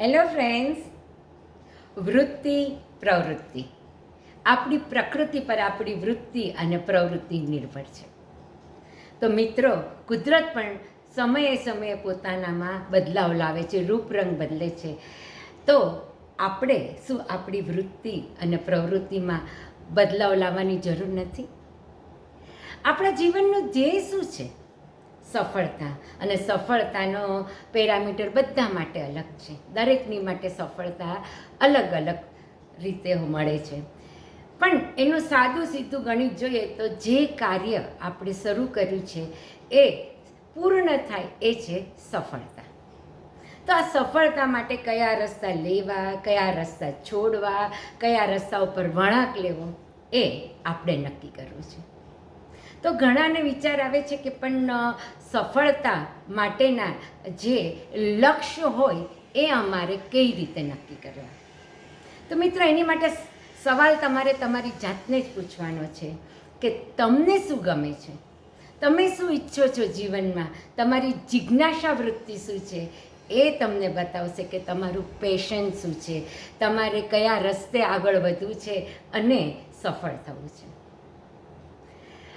Hello friends વૃત્તિ, પ્રવૃત્તિ. આપણી પ્રકૃતિ પર આપણી વૃત્તિ અને પ્રવૃત્તિ નિર્ભર છે. તો મિત્રો, કુદરત પણ સમયે સમયે પોતાનામાં બદલાવ લાવે છે, રૂપરંગ બદલે છે. તો આપણે શું આપણી વૃત્તિ અને પ્રવૃત્તિમાં બદલાવ લાવવાની જરૂર નથી? આપણા જીવનનું ધ્યેય શું છે? સફળતા. અને સફળતાનો પેરામીટર બધા માટે અલગ છે. દરેકની માટે સફળતા અલગ અલગ રીતે મળે છે. પણ એનું સાદું સીધું ગણિત જોઈએ તો જે કાર્ય આપણે શરૂ કર્યું છે એ પૂર્ણ થાય એ છે સફળતા. તો આ સફળતા માટે કયા રસ્તા લેવા, કયા રસ્તા છોડવા, કયા રસ્તા ઉપર વળાંક લેવો એ આપણે નક્કી કરવું છે. તો ઘણાને વિચાર આવે છે કે પણ સફળતા માટેના જે લક્ષ્ય હોય એ અમારે કઈ રીતે નક્કી કરવા? તો મિત્રો, એની માટે સવાલ તમારે તમારી જાતને જ પૂછવાનો છે કે તમને શું ગમે છે? તમે શું ઈચ્છો છો જીવનમાં? તમારી જિજ્ઞાસા વૃત્તિ શું છે? એ તમને બતાવશે કે તમારું પેશન શું છે? તમારે કયા રસ્તે આગળ વધવું છે અને સફળ થવું છે?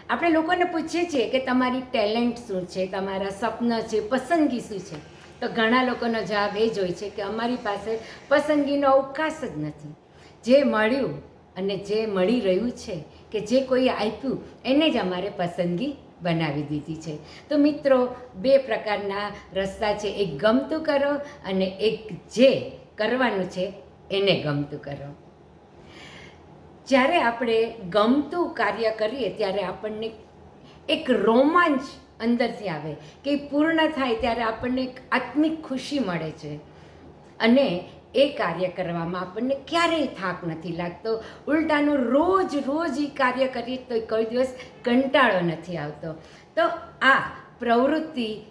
આપણે લોકોને પૂછીએ છીએ કે તમારી ટેલેન્ટ શું છે, તમારા સપના છે, પસંદગી શું છે? તો ઘણા લોકોનો જવાબ એ જ હોય છે કે અમારી પાસે પસંદગીનો અવકાશ જ નથી. જે મળ્યું અને જે મળી રહ્યું છે કે જે કોઈ આપ્યું, એને જ અમારે પસંદગી બનાવી દીધી છે. તો મિત્રો, બે પ્રકારના રસ્તા છે. એક ગમતું કરો અને એક જે કરવાનું છે, એને ગમતું કરો. જ્યારે આપણે ગમતું કાર્ય કરીએ ત્યારે આપણને એક રોમાંચ અંદરથી આવે કે પૂર્ણ થાય ત્યારે આપણને એક આત્મિક ખુશી મળે છે. અને એ કાર્ય કરવામાં આપણને ક્યારેય થાક નથી લાગતો. ઉલટાનું રોજ રોજ એ કાર્ય કરીએ તો કોઈ દિવસ કંટાળો નથી આવતો. તો આ પ્રવૃત્તિ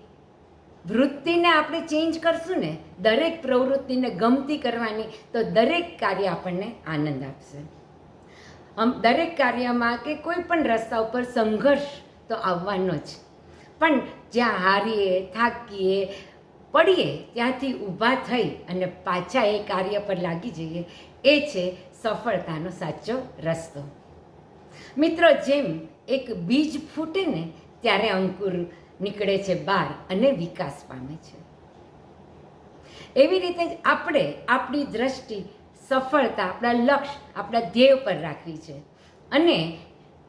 વૃત્તિને આપણે ચેન્જ કરશું ને, દરેક પ્રવૃત્તિને ગમતી કરવાની, તો દરેક કાર્ય આપણને આનંદ આપશે. આમ દરેક કાર્યમાં કે કોઈ પણ રસ્તા ઉપર સંઘર્ષ તો આવવાનો જ. પણ જ્યાં હારીએ, થાકીએ, પડીએ, ત્યાંથી ઊભા થઈ અને પાછા એ કાર્ય પર લાગી જઈએ, એ છે સફળતાનો સાચો રસ્તો. મિત્રો, જેમ એક બીજ ફૂટે ને ત્યારે અંકુર નીકળે છે બહાર અને વિકાસ પામે છે. એવી રીતે જ આપણે આપણી દ્રષ્ટિ સફળતા આપણા લક્ષ્ય, આપણા ધ્યેય પર રાખવી છે. અને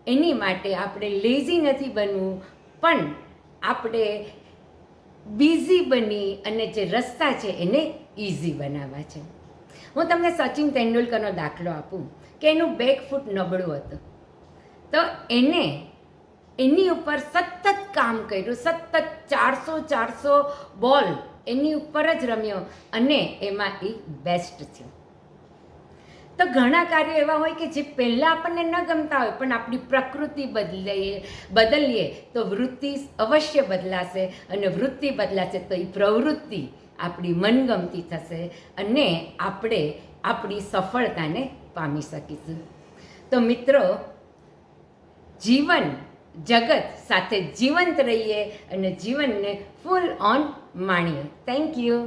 એની માટે આપણે લેઝી નથી બનવું, પણ આપણે બિઝી બની અને જે રસ્તા છે એને ઇઝી બનાવવા છે. હું તમને સચિન તેંડુલકરનો દાખલો આપું કે એનું બેક ફૂટ નબળું હતું. તો એને એની ઉપર સતત કામ કર્યું, સતત ચારસો ચારસો બોલ એની ઉપર જ રમ્યો અને એમાં એ બેસ્ટ થયો. તો ઘણા કાર્યો એવા હોય કે જે પહેલાં આપણને ન ગમતા હોય, પણ આપણી પ્રકૃતિ બદલીએ બદલીએ, તો વૃત્તિ અવશ્ય બદલાશે અને વૃત્તિ બદલાશે તો એ પ્રવૃત્તિ આપણી મનગમતી થશે અને આપણે આપણી સફળતાને પામી શકીશું. તો મિત્રો, જીવન, જગત સાથે જીવંત રહીએ અને જીવનને ફૂલ ઓન માણીએ. Thank you